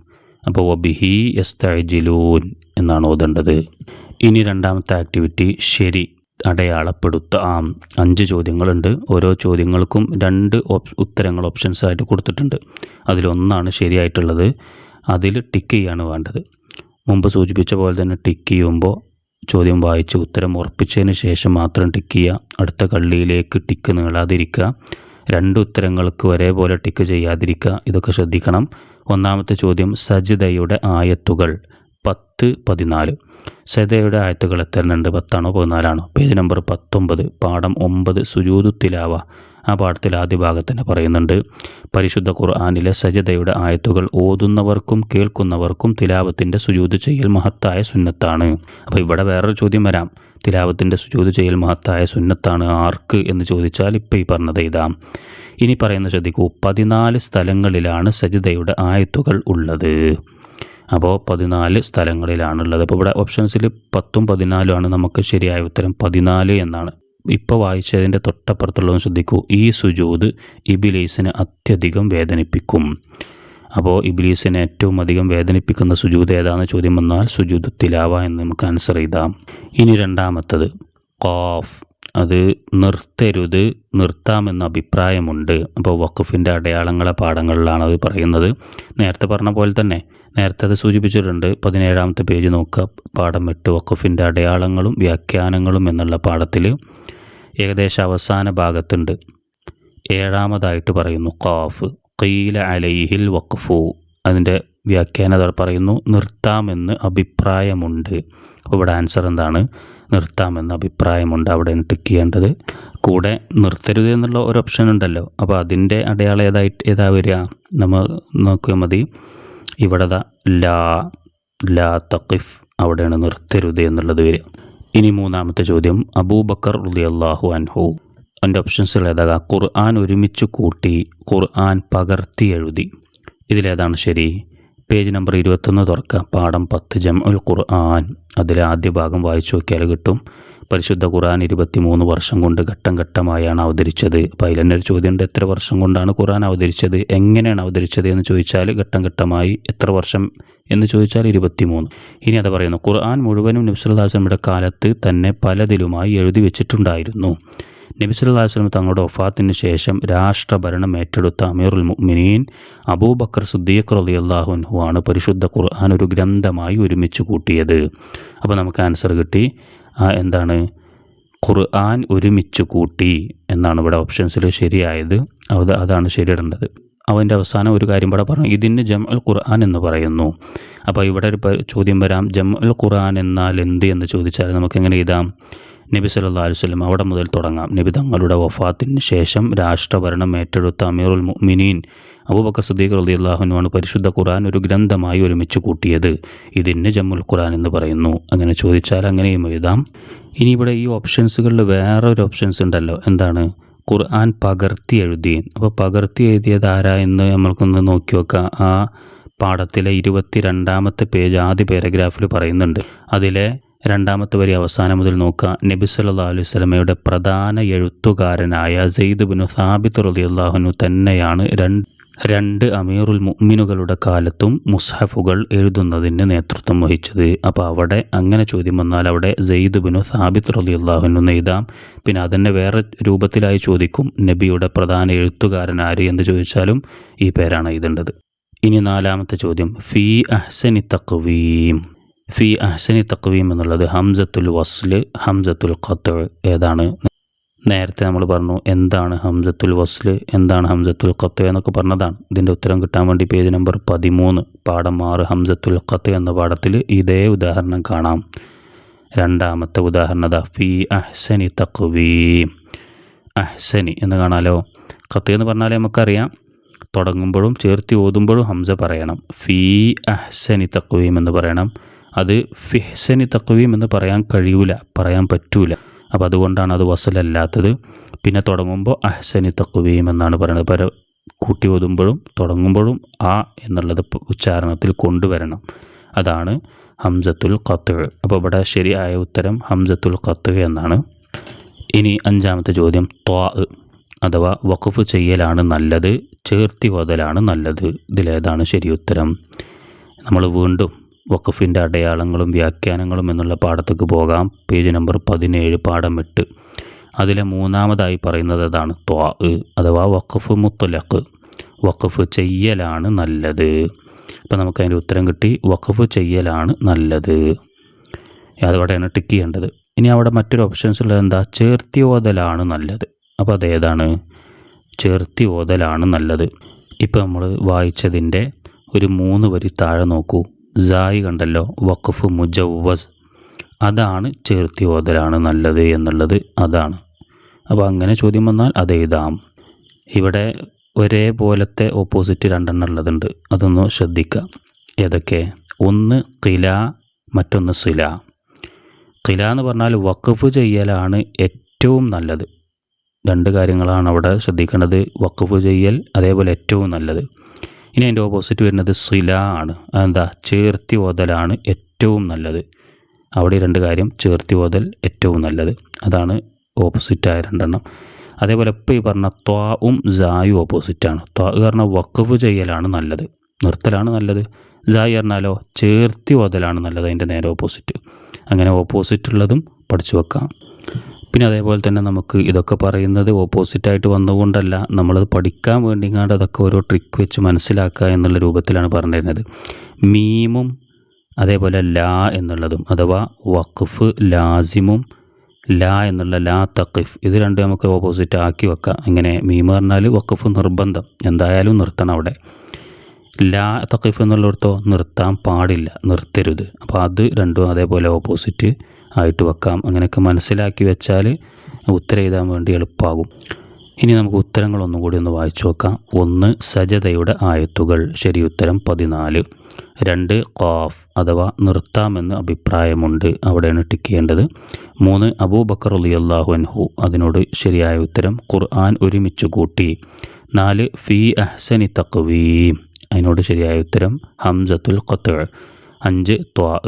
അപ്പോൾ ഒബിഹി യസ്തജിലൂൻ എന്നാണ് ഓതേണ്ടത്. ഇനി രണ്ടാമത്തെ ആക്ടിവിറ്റി ശരി. അടയാളപ്പെടുത്താം. അഞ്ച് ചോദ്യങ്ങളുണ്ട്. ഓരോ ചോദ്യങ്ങൾക്കും രണ്ട് ഉത്തരങ്ങൾ ഓപ്ഷൻസ് ആയിട്ട് കൊടുത്തിട്ടുണ്ട്. അതിലൊന്നാണ് ശരിയായിട്ടുള്ളത്. അതിൽ ടിക്ക് ചെയ്യാണ് വേണ്ടത്. മുമ്പ് സൂചിപ്പിച്ച പോലെ തന്നെ ടിക്ക് ചെയ്യുമ്പോൾ ചോദ്യം വായിച്ച് ഉത്തരം ഉറപ്പിച്ചതിന് ശേഷം മാത്രം ടിക്ക് ചെയ്യുക. അടുത്ത കള്ളിയിലേക്ക് ടിക്ക് നീളാതിരിക്കുക. രണ്ട് ഉത്തരങ്ങൾക്ക് ഒരേപോലെ ടിക്ക് ചെയ്യാതിരിക്കുക. ഇതൊക്കെ ശ്രദ്ധിക്കണം. ഒന്നാമത്തെ ചോദ്യം സജിതയുടെ ആയത്തുകൾ. പത്ത് പതിനാല്. സെതയുടെ ആയത്തുകൾ എത്രണ്ട് പത്താണോ പതിനാലാണോ? പേജ് നമ്പർ പത്തൊമ്പത് പാഠം ഒമ്പത് സുജൂദു തിലാവ. ആ പാഠത്തിൽ ആദ്യ ഭാഗത്തിന് പറയുന്നുണ്ട് പരിശുദ്ധ ഖുർആാനിലെ സജതയുടെ ആയത്തുകൾ ഓതുന്നവർക്കും കേൾക്കുന്നവർക്കും തിലാവത്തിന്റെ സുജൂത് ചെയ്യൽ മഹത്തായ സുന്നത്താണ്. അപ്പോൾ ഇവിടെ വേറൊരു ചോദ്യം വരാം തിലാവത്തിന്റെ സുജൂത് ചെയ്യൽ മഹത്തായ സുന്നത്താണ് ആർക്ക്? എന്ന് ചോദിച്ചാൽ ഇപ്പം ഈ പറഞ്ഞത് ഇതാം. ഇനി പറയുന്ന ശ്രദ്ധിക്കൂ പതിനാല് സ്ഥലങ്ങളിലാണ് സജിതയുടെ ആയത്തുകൾ ഉള്ളത്. അപ്പോൾ പതിനാല് സ്ഥലങ്ങളിലാണുള്ളത്. അപ്പോൾ ഇവിടെ ഓപ്ഷൻസിൽ പത്തും പതിനാലുമാണ് നമുക്ക് ശരിയായ ഉത്തരം. പതിനാല് എന്നാണ്. ഇപ്പോൾ വായിച്ചതിന്റെ തൊട്ടപ്പുറത്തുള്ളതും ശ്രദ്ധിക്കൂ. ഈ സുജൂത് ഇബിലീസിനെ അത്യധികം വേദനിപ്പിക്കും. അപ്പോൾ ഇബിലീസിനെ ഏറ്റവും അധികം വേദനിപ്പിക്കുന്ന സുജൂത് ഏതാണെന്ന് ചോദ്യം വന്നാൽ സുജൂത് തിലാവ എന്ന് നമുക്ക് ആൻസർ ചെയ്താം ഇനി രണ്ടാമത്തത്. കോഫ് അത് നിർത്തരുത് നിർത്താമെന്ന അഭിപ്രായമുണ്ട്. അപ്പോൾ വഖഫിന്റെ അടയാളങ്ങളെ പാഠങ്ങളിലാണ് അത് പറയുന്നത്. നേരത്തെ പറഞ്ഞ പോലെ തന്നെ നേരത്തെ അത് സൂചിപ്പിച്ചിട്ടുണ്ട്. പതിനേഴാമത്തെ പേജ് നോക്കുക. പാഠം എട്ട്. വഖഫിന്റെ അടയാളങ്ങളും വ്യാഖ്യാനങ്ങളും എന്നുള്ള പാഠത്തിൽ ഏകദേശം അവസാന ഭാഗത്തുണ്ട്. ഏഴാമതായിട്ട് പറയുന്നു. ഖാഫ്. ഖീല അലൈഹിൽ വഖഫു. അതിന്റെ വ്യാഖ്യാനത പറയുന്നു? നിർത്താമെന്ന് അഭിപ്രായമുണ്ട്. അപ്പോൾ ഇവിടെ ആൻസർ എന്താണ്? നിർത്താമെന്ന് അഭിപ്രായമുണ്ട്. അവിടെ ടിക്ക് ചെയ്യേണ്ടത് കൂടെ നിർത്തരുത് എന്നുള്ള ഒരു ഓപ്ഷൻ ഉണ്ടല്ലോ. അപ്പോൾ അതിന്റെ അടയാളം ഏതായിട്ട് ഏതാ വരിക? നമ്മൾ നോക്കിയാൽ മതി. ഇവിടെ ദാ ലാ ലാ തഖിഫ് അവിടെയാണ് നിർത്തരുത് എന്നുള്ളത് വരിക. ഇനി മൂന്നാമത്തെ ചോദ്യം. അബൂബക്കർ റുദി അള്ളാഹു അൻഹു എന്റെ ഓപ്ഷൻസിൽ ഏതാകാം? ഖുർആൻ ഒരുമിച്ച് കൂട്ടി ഖുർആൻ പകർത്തി എഴുതി. ഇതിലേതാണ് ശരി. പേജ് നമ്പർ ഇരുപത്തൊന്ന് തുറക്കുക. പാഠം പത്ത്. ജം ഉൽ ഖുർആൻ. അതിലെ ആദ്യ ഭാഗം വായിച്ചു നോക്കിയാൽ കിട്ടും. പരിശുദ്ധ ഖുർആൻ ഇരുപത്തിമൂന്ന് വർഷം കൊണ്ട് ഘട്ടം ഘട്ടമായാണ് അവതരിച്ചത്. തന്നെ ഒരു ചോദ്യമുണ്ട് എത്ര വർഷം കൊണ്ടാണ് ഖുർആൻ അവതരിച്ചത്? എങ്ങനെയാണ് അവതരിച്ചത് എന്ന് ചോദിച്ചാൽ ഘട്ടം ഘട്ടമായി എത്ര വർഷം എന്ന് ചോദിച്ചാൽ ഇരുപത്തിമൂന്ന്. ഇനി അത് പറയുന്നു ഖുർആൻ മുഴുവനും നബ്സുല്ലാസ്ലമിയുടെ കാലത്ത് തന്നെ പലതിലുമായി എഴുതി വെച്ചിട്ടുണ്ടായിരുന്നു. നബി സല്ലല്ലാഹു അലൈഹി വസല്ലം തങ്ങളുടെ ഒഫാത്തിന് ശേഷം രാഷ്ട്രഭരണം ഏറ്റെടുത്ത അമീറുൽ മുഅ്മിനീൻ അബൂബക്കർ സുദ്ദീഖ് റളിയല്ലാഹു അൻഹു ആണ് പരിശുദ്ധ ഖുർആൻ ഒരു ഗ്രന്ഥമായി ഒരുമിച്ച് കൂട്ടിയത്. അപ്പോൾ നമുക്ക് ആൻസർ കിട്ടി എന്താണ്? ഖുർആൻ ഒരുമിച്ച് കൂട്ടി എന്നാണ് ഇവിടെ ഓപ്ഷൻസിൽ ശരിയായത്. അത് അതാണ് ശരിയിടേണ്ടത്. അവന്റെ അവസാനം ഒരു കാര്യം ഇവിടെ പറഞ്ഞു. ഇതിന് ജം അൽ ഖുർആൻ എന്ന് പറയുന്നു. അപ്പോൾ ഇവിടെ ഒരു ചോദ്യം വരാം. ജം അൽ ഖുർആൻ എന്നാൽ എന്ത് എന്ന് ചോദിച്ചാൽ നമുക്ക് എങ്ങനെ എഴുതാം? നബി സല്ലല്ലാഹു അലൈഹി വസല്ലം അവിടെ മുതൽ തുടങ്ങാം. നബി തങ്ങളുടെ വഫാത്തിന് ശേഷം രാഷ്ട്രഭരണം ഏറ്റെടുത്ത അമീറുൽ മുഅ്മിനീൻ അബൂബക്കർ സുദ്ദീഖ് റളിയല്ലാഹുനുമാണ് പരിശുദ്ധ ഖുറാൻ ഒരു ഗ്രന്ഥമായി ഒരുമിച്ച് കൂട്ടിയത്. ഇതിന് ജമ്മുൽ ഖുറാൻ എന്ന് പറയുന്നു. അങ്ങനെ ചോദിച്ചാൽ അങ്ങനെയും എഴുതാം. ഇനി ഇവിടെ ഈ ഓപ്ഷൻസുകളിൽ വേറെ ഒരു ഓപ്ഷൻസ് ഉണ്ടല്ലോ. എന്താണ്? ഖുർആൻ പകർത്തി എഴുതി. അപ്പോൾ പകർത്തി എഴുതിയത് ആരാ എന്ന് നമ്മൾക്കൊന്ന് നോക്കി വെക്കാം. ആ പാഠത്തിലെ ഇരുപത്തി രണ്ടാമത്തെ പേജ് ആദ്യ പാരഗ്രാഫിൽ പറയുന്നുണ്ട്. അതിലെ രണ്ടാമത്തെ വരി അവസാനം മുതൽ നോക്കുക. നബി സല്ലാ അലൈഹി സ്വലമയുടെ പ്രധാന എഴുത്തുകാരനായ സെയ്ദ് ബിനു സാബിത്ത് അള്ളാഹുനു തന്നെയാണ് രണ്ട് രണ്ട് അമീറുൽ മുഅ്മിനുകളുടെ കാലത്തും മുസ്ഹഫുകൾ എഴുതുന്നതിന് നേതൃത്വം വഹിച്ചത്. അപ്പോൾ അവിടെ അങ്ങനെ ചോദ്യം വന്നാൽ അവിടെ സെയ്ദ് ബിനു സാബിത് റലി എന്ന് എഴുതാം. പിന്നെ അതന്നെ വേറെ രൂപത്തിലായി ചോദിക്കും നബിയുടെ പ്രധാന എഴുത്തുകാരൻ ആര് എന്ന് ചോദിച്ചാലും ഈ പേരാണ് എഴുതേണ്ടത്. ഇനി നാലാമത്തെ ചോദ്യം ഫി അഹ്സനി തക്വീം ഫി അഹ്സനി തക്വീം എന്നുള്ളത് ഹംസത്തുൽ വസ്ല് ഹംസത്തുൽ ഖത്ത് ഏതാണ്? നേരത്തെ നമ്മൾ പറഞ്ഞു എന്താണ് ഹംസത്തുൽ വസ്ല് എന്താണ് ഹംസത്തുൽ ഖത്ത് എന്നൊക്കെ പറഞ്ഞതാണ്. ഇതിന്റെ ഉത്തരം കിട്ടാൻ വേണ്ടി പേജ് നമ്പർ പതിമൂന്ന് പാഠം ആറ് ഹംസത്തുൽ ഖത്ത് എന്ന പാഠത്തിൽ ഇതേ ഉദാഹരണം കാണാം. രണ്ടാമത്തെ ഉദാഹരണത ഫി അഹ്സനി തക്വീ അഹ്സനി എന്ന് കാണാലോ? ഖത്ത് എന്ന് പറഞ്ഞാൽ നമുക്കറിയാം. തുടങ്ങുമ്പോഴും ചേർത്തി ഓതുമ്പോഴും ഹംസ പറയണം. ഫീ അഹ്സനി തക്വീം എന്ന് പറയണം. അത് ഫിഹ്സനി തക്വീം എന്ന് പറയാൻ കഴിയൂല പറയാൻ പറ്റൂല. അപ്പോൾ അതുകൊണ്ടാണ് അത് വസലല്ലാത്തത്. പിന്നെ തുടങ്ങുമ്പോൾ അഹ്സനി തക്കുവീം എന്നാണ് പറയുന്നത്. പര കൂട്ടി ഓതുമ്പോഴും തുടങ്ങുമ്പോഴും ആ എന്നുള്ളത് ഉച്ചാരണത്തിൽ കൊണ്ടുവരണം. അതാണ് ഹംസത്തുൽ ഖത്ത് അപ്പോൾ ഇവിടെ ശരിയായ ഉത്തരം ഹംസത്തുൽ ഖത്ത് എന്നാണ്. ഇനി അഞ്ചാമത്തെ ചോദ്യം ത്വാ അഥവാ വഖഫ് ചെയ്യലാണ് നല്ലത് ചേർത്തി ഓതലാണ് നല്ലത്. ഇതിലേതാണ് ശരി ഉത്തരം. നമ്മൾ വീണ്ടും വഖഫിന്റെ അടയാളങ്ങളും വ്യാഖ്യാനങ്ങളും എന്നുള്ള പാഠത്തേക്ക് പോകാം. പേജ് നമ്പർ പതിനേഴ് പാഠം എട്ട്. അതിലെ മൂന്നാമതായി പറയുന്നത് അതാണ്. ത്വാ അഥവാ വഖഫ് മുത്തലഖ്. വഖഫ് ചെയ്യലാണ് നല്ലത്. അപ്പോൾ നമുക്ക് അതിന്റെ ഉത്തരം കിട്ടി. വഖഫ് ചെയ്യലാണ് നല്ലത്. അതവിടെയാണ് ടിക്ക് ചെയ്യേണ്ടത്. ഇനി അവിടെ മറ്റൊരു ഓപ്ഷൻസ് ഉള്ളത് എന്താ? ചേർത്തി ഓതലാണ് നല്ലത്. അപ്പോൾ അതേതാണ് ചേർത്തി ഓതലാണ് നല്ലത്. ഇപ്പോൾ നമ്മൾ വായിച്ചതിന്റെ ഒരു മൂന്ന് വരി താഴെ നോക്കൂ. സായി കണ്ടല്ലോ വഖഫ് മുജവ്വസ്. അതാണ് ചേർത്തി ഓതലാണ് നല്ലത് എന്നുള്ളത് അതാണ്. അപ്പോൾ അങ്ങനെ ചോദ്യം വന്നാൽ അത് എഴുതാം. ഇവിടെ ഒരേപോലത്തെ ഓപ്പോസിറ്റ് രണ്ടെണ്ണം ഉള്ളതുണ്ട് അതൊന്ന് ശ്രദ്ധിക്കുക ഏതൊക്കെ? ഒന്ന് കില മറ്റൊന്ന് സില. കില എന്ന് പറഞ്ഞാൽ വഖഫ് ചെയ്യലാണ് ഏറ്റവും നല്ലത്. രണ്ട് കാര്യങ്ങളാണ് അവിടെ ശ്രദ്ധിക്കേണ്ടത്. വഖഫ് ചെയ്യൽ അതേപോലെ ഏറ്റവും നല്ലത്. ഇനി അതിന്റെ ഓപ്പോസിറ്റ് വരുന്നത് സില ആണ്. എന്താ ചേർത്തി ഓതലാണ് ഏറ്റവും നല്ലത്. അവിടെ രണ്ട് കാര്യം ചേർത്തി ഓതൽ ഏറ്റവും നല്ലത്. അതാണ് ഓപ്പോസിറ്റായ രണ്ടെണ്ണം. അതേപോലെ ഇപ്പോൾ ഈ പറഞ്ഞ ത്വാവും സായും ഓപ്പോസിറ്റാണ് ത്വാ പറഞ്ഞാൽ വഖഫ് ചെയ്യലാണ് നല്ലത്. നിർത്തലാണ് നല്ലത്. സായി പറഞ്ഞാലോ ചേർത്തി ഓതലാണ് നല്ലത് അതിന്റെ നേരെ ഓപ്പോസിറ്റ് അങ്ങനെ ഓപ്പോസിറ്റ് ഉള്ളതും പഠിച്ചു വെക്കാം. പിന്നെ അതേപോലെ തന്നെ നമുക്ക് ഇതൊക്കെ പറയുന്നത് ഓപ്പോസിറ്റായിട്ട് വന്നുകൊണ്ടല്ല. നമ്മളത് പഠിക്കാൻ വേണ്ടിങ്ങാണ്ട് അതൊക്കെ ഓരോ ട്രിക്ക് വെച്ച് മനസ്സിലാക്കുക എന്നുള്ള രൂപത്തിലാണ് പറഞ്ഞിരുന്നത്. മീമും അതേപോലെ ലാ എന്നുള്ളതും അഥവാ വഖഫ് ലാസിമും ലാ എന്നുള്ള ലാ തഖിഫ് ഇത് രണ്ടും നമുക്ക് ഓപ്പോസിറ്റ് ആക്കി വെക്കാം. ഇങ്ങനെ മീം പറഞ്ഞാൽ വഖഫ് നിർബന്ധം. എന്തായാലും നിർത്തണം അവിടെ. ലാ തഖിഫ് എന്നുള്ളിടത്തോ നിർത്താൻ പാടില്ല നിർത്തരുത്. അപ്പോൾ അത് രണ്ടും അതേപോലെ ഓപ്പോസിറ്റ് ആയിട്ട് വെക്കാം. അങ്ങനെയൊക്കെ മനസ്സിലാക്കി വെച്ചാൽ ഉത്തരം എഴുതാൻ വേണ്ടി എളുപ്പമാകും ഇനി നമുക്ക് ഉത്തരങ്ങൾ ഒന്നും കൂടി ഒന്ന് വായിച്ചു നോക്കാം. ഒന്ന് സജതയുടെ ആയത്തുകൾ. ശരി ഉത്തരം പതിനാല്. രണ്ട് ഖാഫ് അഥവാ നിർത്താമെന്ന് അഭിപ്രായമുണ്ട്. അവിടെയാണ് ടിക്ക് ചെയ്യേണ്ടത് മൂന്ന് അബൂബക്കർ അലി അൻഹു. അതിനോട് ശരിയായ ഉത്തരം ഖുർആൻ ഒരുമിച്ച് കൂട്ടി. നാല് ഫി അഹ്സനി തക്വീം അതിനോട് ശരിയായ ഉത്തരം ഹംസത്തുൽ ഖത്ത് അഞ്ച് ത്വാ.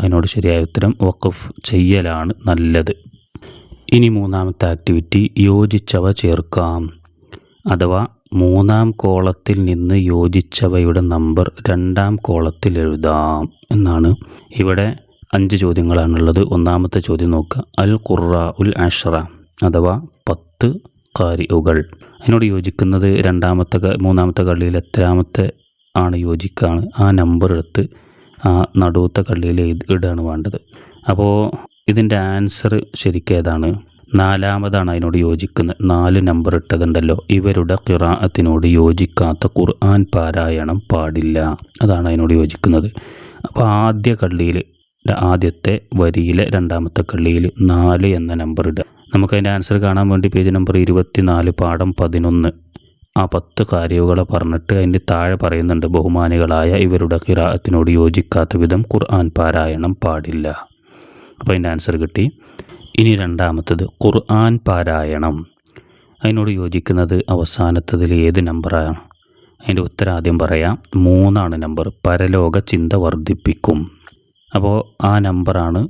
അതിനോട് ശരിയായ ഉത്തരം വഖഫ് ചെയ്യലാണ് നല്ലത്. ഇനി മൂന്നാമത്തെ ആക്ടിവിറ്റി യോജിച്ചവ ചേർക്കാം. അഥവാ മൂന്നാം കോളത്തിൽ നിന്ന് യോജിച്ചവയുടെ നമ്പർ രണ്ടാം കോളത്തിൽ എഴുതാം. എന്നാണ് ഇവിടെ അഞ്ച് ചോദ്യങ്ങളാണുള്ളത്. ഒന്നാമത്തെ ചോദ്യം നോക്കുക. അൽ ഖുറ ഉൽ അഷറ അഥവാ പത്ത് കാരിയുകൾ അതിനോട് യോജിക്കുന്നത് രണ്ടാമത്തെ മൂന്നാമത്തെ കള്ളിയിൽ എത്രാമത്തെ ആണ് യോജിക്കാണ്. ആ നമ്പർ എടുത്ത് ആ നടുവത്തെ കള്ളിയിൽ ഇടുകയാണ് വേണ്ടത്. അപ്പോൾ ഇതിന്റെ ആൻസർ ശരിക്കും ഏതാണ്? നാലാമതാണ് അതിനോട് യോജിക്കുന്നത്. നാല് നമ്പർ ഇട്ടതുണ്ടല്ലോ. ഇവരുടെ ഖിറാഅത്തിനോട് യോജിക്കാത്ത ഖുർആൻ പാരായണം പാടില്ല. അതാണ് അതിനോട് യോജിക്കുന്നത്. അപ്പോൾ ആദ്യ കള്ളിയിൽ ആദ്യത്തെ വരിയിലെ രണ്ടാമത്തെ കള്ളിയിൽ നാല് എന്ന നമ്പർ ഇടുക. നമുക്കതിന്റെ ആൻസർ കാണാൻ വേണ്ടി പേജ് നമ്പർ ഇരുപത്തി നാല് പാഠം പതിനൊന്ന്. ആ പത്ത് കാര്യങ്ങളെ പറഞ്ഞിട്ട് അതിന്റെ താഴെ പറയുന്നുണ്ട് ബഹുമാനികളായ ഇവരുടെ ഖിറാഅത്തിനോട് യോജിക്കാത്ത വിധം ഖുർആൻ പാരായണം പാടില്ല. അപ്പോൾ അതിന്റെ ആൻസർ കിട്ടി. ഇനി രണ്ടാമത്തത് ഖുർആൻ പാരായണം. അതിനോട് യോജിക്കുന്നത് അവസാനത്തതിൽ ഏത് നമ്പറാണ് അതിന്റെ ഉത്തരം ആദ്യം പറയാം. മൂന്നാണ് നമ്പർ പരലോക ചിന്ത വർദ്ധിപ്പിക്കും. അപ്പോൾ ആ നമ്പറാണ്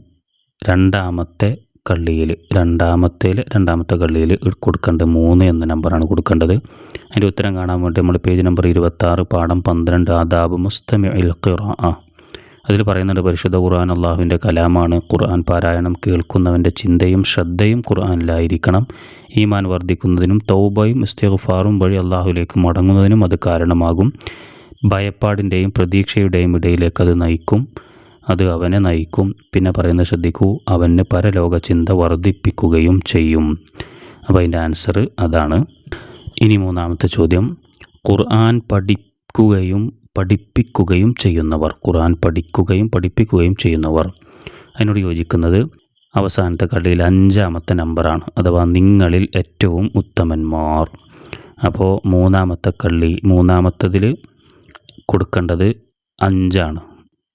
രണ്ടാമത്തെ കള്ളിയിൽ രണ്ടാമത്തേൽ രണ്ടാമത്തെ കള്ളിയിൽ കൊടുക്കേണ്ടത് മൂന്ന് എന്ന നമ്പറാണ് കൊടുക്കേണ്ടത്. അതിന്റെ ഉത്തരം കാണാൻ വേണ്ടി നമ്മൾ പേജ് നമ്പർ ഇരുപത്താറ് പാഠം പന്ത്രണ്ട് ആദാബ് മുസ്തമി ഇൽ ഖിറാ. അതിൽ പറയുന്നുണ്ട് പരിശുദ്ധ ഖുർആൻ അള്ളാഹുവിന്റെ കലാമാണ്. ഖുർആൻ പാരായണം കേൾക്കുന്നവന്റെ ചിന്തയും ശ്രദ്ധയും ഖുർആനിലായിരിക്കണം. ഈമാൻ വർദ്ധിക്കുന്നതിനും തൗബയും ഇസ്തിഗ്ഫാറും വഴി അള്ളാഹുലേക്ക് മടങ്ങുന്നതിനും അത് കാരണമാകും. ഭയപ്പാടിന്റെയും പ്രതീക്ഷയുടെയും ഇടയിലേക്ക് അത് നയിക്കും. അത് അവനെ നയിക്കും. പിന്നെ പറയുന്നത് ശ്രദ്ധിക്കൂ അവന് പരലോക ചിന്ത വർദ്ധിപ്പിക്കുകയും ചെയ്യും. അപ്പോൾ അതിന്റെ ആൻസർ അതാണ്. ഇനി മൂന്നാമത്തെ ചോദ്യം. ഖുർആൻ പഠിക്കുകയും പഠിപ്പിക്കുകയും ചെയ്യുന്നവർ. ഖുർആൻ പഠിക്കുകയും പഠിപ്പിക്കുകയും ചെയ്യുന്നവർ. അതിനോട് യോജിക്കുന്നത് അവസാനത്തെ കള്ളിയിൽ അഞ്ചാമത്തെ നമ്പറാണ്. അഥവാ നിങ്ങളിൽ ഏറ്റവും ഉത്തമന്മാർ. അപ്പോൾ മൂന്നാമത്തെ കള്ളി മൂന്നാമത്തതിൽ കൊടുക്കേണ്ടത് അഞ്ചാണ്.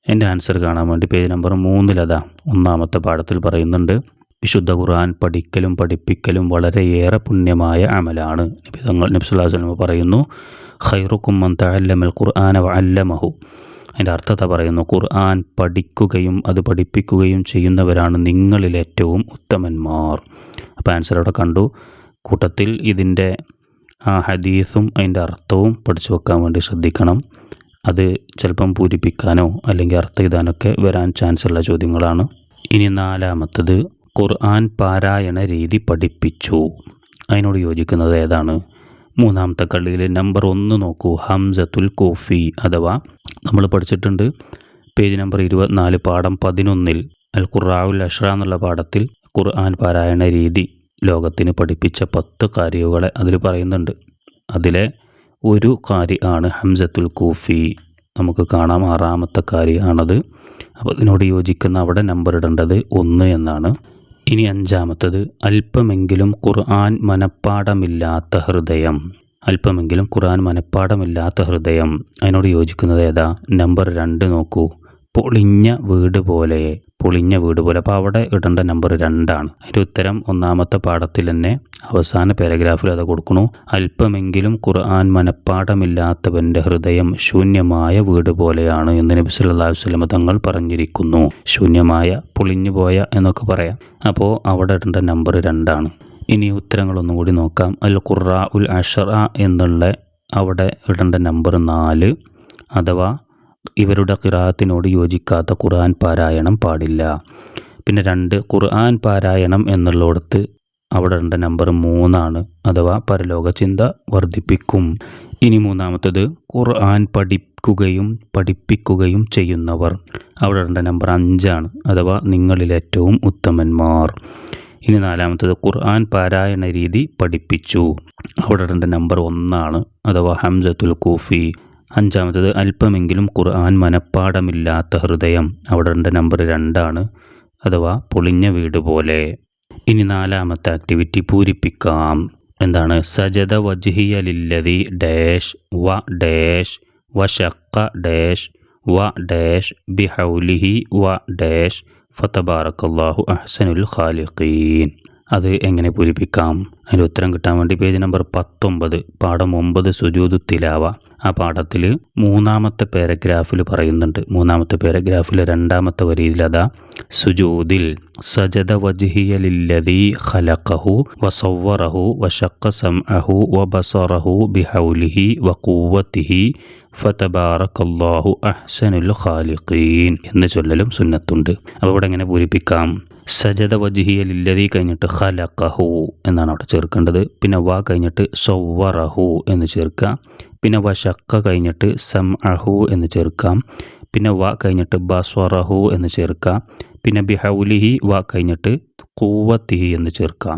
എന്റെ ആൻസർ കാണാൻ വേണ്ടി പേജ് നമ്പർ മൂന്നിലതാ ഒന്നാമത്തെ പാഠത്തിൽ പറയുന്നുണ്ട്. വിശുദ്ധ ഖുർആൻ പഠിക്കലും പഠിപ്പിക്കലും വളരെയേറെ പുണ്യമായ അമലാണ്. നബി തങ്ങൾ നബി പറയുന്നു ഖൈറുക്കും മൻ ഖുർആന വഅല്ലമഹു. അതിന്റെ അർത്ഥത പറയുന്നു ഖുർആൻ പഠിക്കുകയും അത് പഠിപ്പിക്കുകയും ചെയ്യുന്നവരാണ് നിങ്ങളിൽ ഏറ്റവും ഉത്തമന്മാർ. അപ്പോൾ ആൻസർ അവിടെ കണ്ടു. കൂട്ടത്തിൽ ഇതിന്റെ ആ ഹദീസും അതിന്റെ അർത്ഥവും പഠിച്ചു വെക്കാൻ വേണ്ടി ശ്രദ്ധിക്കണം. അത് ചിലപ്പം പൂരിപ്പിക്കാനോ അല്ലെങ്കിൽ അർത്ഥം എഴുതാനൊക്കെ വരാൻ ചാൻസ് ഉള്ള ചോദ്യങ്ങളാണ്. ഇനി നാലാമത്തത് ഖുർആൻ പാരായണ രീതി പഠിപ്പിച്ചു. അതിനോട് യോജിക്കുന്നത് ഏതാണ്? മൂന്നാമത്തെ കള്ളിയിൽ നമ്പർ ഒന്ന് നോക്കൂ. ഹംസത്തുൽ കോഫി അഥവാ നമ്മൾ പഠിച്ചിട്ടുണ്ട്. പേജ് നമ്പർ ഇരുപത്തിനാല് പാഠം പതിനൊന്നിൽ അൽ ഖുറാവുൽ അഷ്റ എന്നുള്ള പാഠത്തിൽ ഖുർആൻ പാരായണ രീതി ലോകത്തിന് പഠിപ്പിച്ച പത്ത് കാര്യങ്ങളെ അതിൽ പറയുന്നുണ്ട്. അതിലെ ഒരു കാര്യ ആണ് ഹംസത്തുൽ കൂഫി. നമുക്ക് കാണാം ആറാമത്തെ കാര്യമാണത് അപ്പോൾ അതിനോട് യോജിക്കുന്ന അവിടെ നമ്പർ ഇടേണ്ടത് ഒന്ന് എന്നാണ്. ഇനി അഞ്ചാമത്തത് അല്പമെങ്കിലും ഖുർആൻ മനപ്പാടമില്ലാത്ത ഹൃദയം. അല്പമെങ്കിലും ഖുർആൻ മനപ്പാടമില്ലാത്ത ഹൃദയം. അതിനോട് യോജിക്കുന്നത് ഏതാ? നമ്പർ രണ്ട് നോക്കൂ. പൊളിഞ്ഞ വീട് പോലെ പൊളിഞ്ഞ വീട് പോലെ. അപ്പോൾ അവിടെ ഇടേണ്ട നമ്പർ രണ്ടാണ്. അതിന്റെ ഉത്തരം ഒന്നാമത്തെ പാഠത്തിൽ തന്നെ അവസാന പാരഗ്രാഫിൽ അത് കൊടുക്കണു. അല്പമെങ്കിലും ഖുർആൻ മനപ്പാടമില്ലാത്തവന്റെ ഹൃദയം ശൂന്യമായ വീട് പോലെയാണ് എന്ന് നബി സല്ലല്ലാഹു അലൈഹി തങ്ങൾ പറഞ്ഞിരിക്കുന്നു. ശൂന്യമായ പൊളിഞ്ഞു പോയ എന്നൊക്കെ പറയാം. അപ്പോൾ അവിടെ ഇടേണ്ട നമ്പർ രണ്ടാണ്. ഇനി ഉത്തരങ്ങളൊന്നും കൂടി നോക്കാം. അൽ ഖുറ ഉൽ അഷറ എന്നുള്ള അവിടെ ഇടേണ്ട നമ്പർ നാല് അഥവാ ഇവരുടെ കിറാത്തിനോട് യോജിക്കാത്ത ഖുർആൻ പാരായണം പാടില്ല. പിന്നെ രണ്ട് ഖുർആൻ പാരായണം എന്നുള്ളിടത്ത് അവിടെ ഉണ്ട് നമ്പർ മൂന്നാണ് അഥവാ പരലോക ചിന്ത വർദ്ധിപ്പിക്കും. ഇനി മൂന്നാമത്തത് ഖുർആൻ പഠിക്കുകയും പഠിപ്പിക്കുകയും ചെയ്യുന്നവർ. അവിടെ ഉണ്ട് നമ്പർ അഞ്ചാണ് അഥവാ നിങ്ങളിൽ ഏറ്റവും ഉത്തമന്മാർ. ഇനി നാലാമത്തത് ഖുർആൻ പാരായണ രീതി പഠിപ്പിച്ചു. അവിടെ ഉണ്ട് നമ്പർ ഒന്നാണ് അഥവാ ഹംസത്തുൽ കൂഫി. അഞ്ചാമത്തത് അല്പമെങ്കിലും ഖുർആൻ മനപ്പാടമില്ലാത്ത ഹൃദയം. അവിടെ നമ്പർ രണ്ടാണ്. അഥവാ പൊളിഞ്ഞ വീട് പോലെ. ഇനി നാലാമത്തെ ആക്ടിവിറ്റി പൂരിപ്പിക്കാം. എന്താണ്? സജദ വജ്ഹിയലില്ലതി ഡാഷ് വ ഡാഷ് വ ഷക്ക ഡാഷ് വ ഡാഷ് ബിഹൗലിഹി വ ഡാഷ്. ഫത്തബാറക്കല്ലാഹു അഹ്സനുൽ ഖാലിഖീൻ. അത് എങ്ങനെ പൂരിപ്പിക്കാം? അതിന്റെ ഉത്തരം കിട്ടാൻ വേണ്ടി പേജ് നമ്പർ പത്തൊമ്പത് പാഠം ഒമ്പത് സുജൂദ് തിലാവ. ആ പാഠത്തിൽ മൂന്നാമത്തെ പാരഗ്രാഫിൽ പറയുന്നുണ്ട്. മൂന്നാമത്തെ പാരഗ്രാഫിലെ രണ്ടാമത്തെ വരിയിൽ അതാ സുജൂദിൽ സജദ വജ്ഹിയലില്ലദീ ഖലഖഹു വസവ്വറഹു വശക്ക സംഅഹു വബസറഹു ബിഹൗലിഹി വഖുവത്തിഹി ഫതബാറക്കല്ലാഹു അഹ്സനുൽ ഖാലിഖീൻ എന്ന് ചൊല്ലലും സുന്നത്തുണ്ട്. അപ്പോൾ ഇവിടെ എങ്ങനെ പൂരിപ്പിക്കാം. സജദ വജിഹിയലില്ലതി കഴിഞ്ഞിട്ട് ഖലഖഹു എന്നാണ് അവിടെ ചേർക്കേണ്ടത്. പിന്നെ വ കഴിഞ്ഞിട്ട് സവ്വറഹു എന്ന് ചേർക്കാം പിന്നെ വശക്ക കഴിഞ്ഞിട്ട് സം അഹു എന്ന് ചേർക്കാം. പിന്നെ വ കഴിഞ്ഞിട്ട് ബസ്വറഹു എന്ന് ചേർക്കാം. പിന്നെ ബിഹൗലിഹി വ കഴിഞ്ഞിട്ട് കൂവത്തിഹി എന്ന് ചേർക്കാം.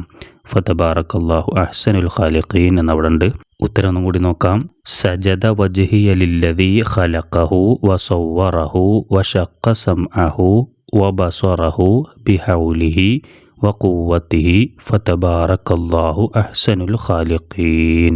ഫതബാറക്കല്ലാഹു അഹ്സനുൽ ഖാലിഖീൻ എന്നവിടെ ഉണ്ട് ഉത്തരം ഒന്നും കൂടി നോക്കാം. സജദ വജ്ഹിയലില്ലദീ ഖലഖഹു സം വശക്ക സംഅഹു വബസറഹു ബിഹൗലിഹി വഖുവത്തിഹി ഫതബാറക്കല്ലാഹു അഹ്സനുൽ ഖാലിഖീൻ.